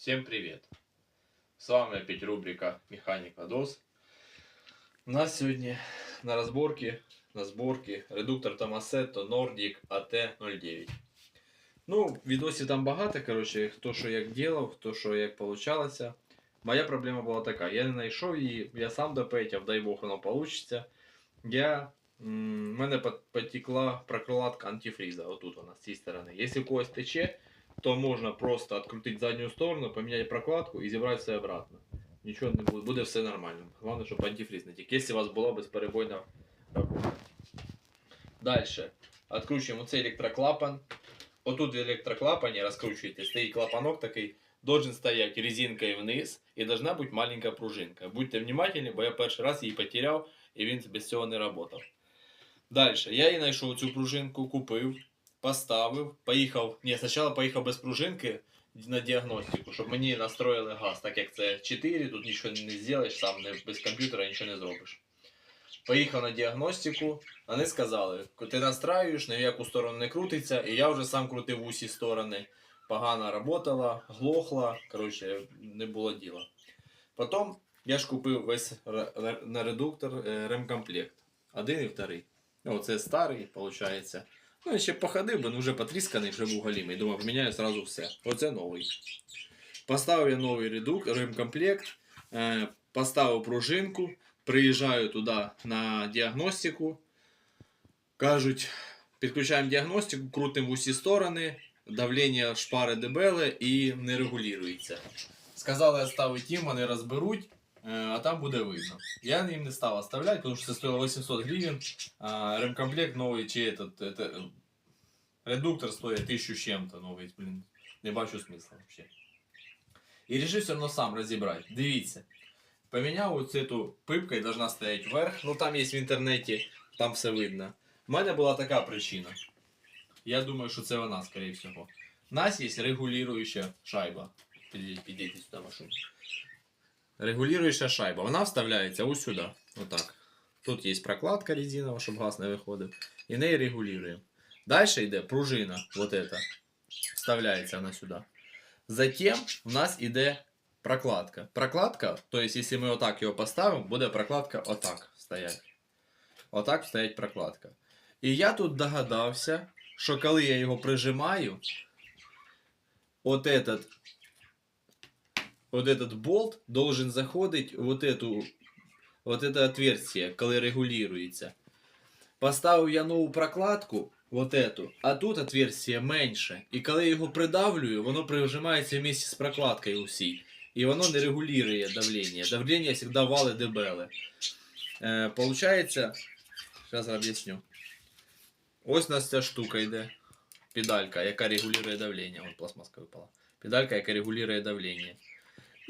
Всем привет! С вами опять рубрика Механика DOS. У нас сегодня на разборке, на сборке редуктор Tomasetto Nordic AT09. Ну, відосів там багато, коротше, хто що як ділав, хто що як получалося. Моя проблема була така, я не знайшов її, я сам допетяв, дай Бог воно получиться. Я, в мене потекла прокладка антифріза, отут вона, з цієї сторони. Якщо у когось тече, то можна просто відкрутити задню сторону, поміняти прокладку і зібрати все обратно. Нічого не буде, буде все нормально. Головне, щоб антифріз не тік. Якщо у вас була безперебойна робота. Далі. Відкручуємо цей електроклапан. Отут в електроклапані розкручуєте, стоїть клапанок такий, должен стоять резинкою вниз і должна бути маленька пружинка. Будьте внимательні, бо я перший раз її потеряв і він без цього не працював. Далі. Я її знайшов цю пружинку, купив, поставив, поїхав. Ні, спочатку поїхав без пружинки на діагностику, щоб мені настроїли газ, так як це 4, тут нічого не зробиш, сам не, без комп'ютера нічого не зробиш. Поїхав на діагностику, вони сказали, ти настраюєш, ні в яку сторону не крутиться, і я вже сам крутив усі сторони. Погано работала, глохла, коротше, не було діла. Потім я ж купив весь редуктор е, ремкомплект. Один і вторий. Ну, Оце старий, виходить. Ну, я ще походив, бо ну, вже потрісканий, вже був галімий. Думав, поміняю зразу все. Оце новий. Поставив я новий редук, ремкомплект, е, поставив пружинку, приїжджаю туди на діагностику. Кажуть, підключаємо діагностику, крутимо в усі сторони, давлення шпари дебеле і не регулюється. Сказали оставити їм, вони розберуть, а там буде видно. Я їм не став оставляти, тому що це стоїло 800 гривень. А, ремкомплект новий, чи этот, это, редуктор стоїть 1000 з чим-то новий, блін. Не бачу смисла вообще. І рішив все одно сам розібрати. Дивіться. Поміняв оцю цю пипка і должна стояти вверх. Ну там є в інтернеті, там все видно. У мене була така причина. Я думаю, що це вона, скоріше всього. У нас є регулююча шайба. Підійдіть сюди машину. Регулююча шайба. Вона вставляється ось сюди. Отак. Тут є прокладка резинова, щоб газ не виходив. І неї регулюємо. Далі йде пружина. Вот эта. Вставляється вона сюди. Затем у нас іде прокладка. Прокладка, то есть, якщо ми отак його поставимо, буде прокладка отак стоять. Отак стоять прокладка. І я тут догадався, що коли я його прижимаю, от этот, вот этот болт должен заходить в вот эту, вот это отверстие, коли регулюється. Поставив я нову прокладку, вот эту, а тут отверстие менше. І коли я його придавлюю, воно прижимається вместе з прокладкою усій. І воно не регулює давлення. Давлення завжди вали дебеле. Е, получається, зараз об'ясню. Ось у нас ця штука йде. Педалька, яка регулює давлення. От пластмаска випала. Педалька, яка регулює давлення.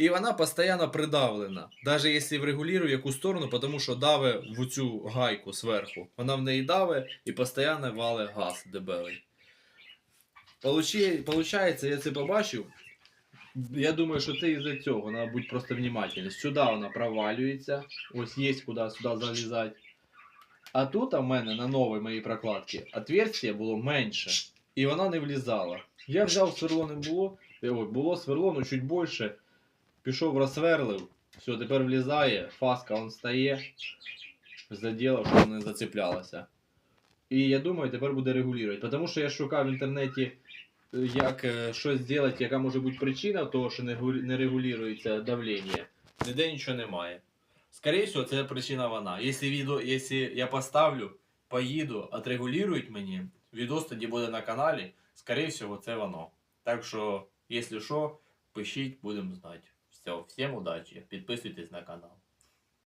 І вона постійно придавлена. Навіть якщо врегулює в яку сторону, тому що даве в цю гайку зверху. Вона в неї даве і постійно вале газ дебелий. Получається, я це побачив. Я думаю, що це із-за цього. Треба бути просто внимательним. Сюди вона провалюється. Ось є куди сюди залізати. А тут у мене на новій моїй прокладці отверстие було менше. І вона не влізала. Я взяв сверло не було. Ой, було сверло, ну чуть більше. Пішов розсверлив. Все, тепер влізає, фаска он стає. Заділав, щоб не зацеплялося. І я думаю, тепер буде регулювати. Тому що я шукав в інтернеті, е, як е, щось зробити, яка може бути причина того, що не, регулюється давлення. Ніде нічого немає. Скоріше всього, це причина вона. Якщо я поставлю, поїду, отрегулюють мені, відос тоді буде на каналі, скоріше всього, це воно. Так що, якщо що, пишіть, будемо знати. Все, всім удачі, підписуйтесь на канал.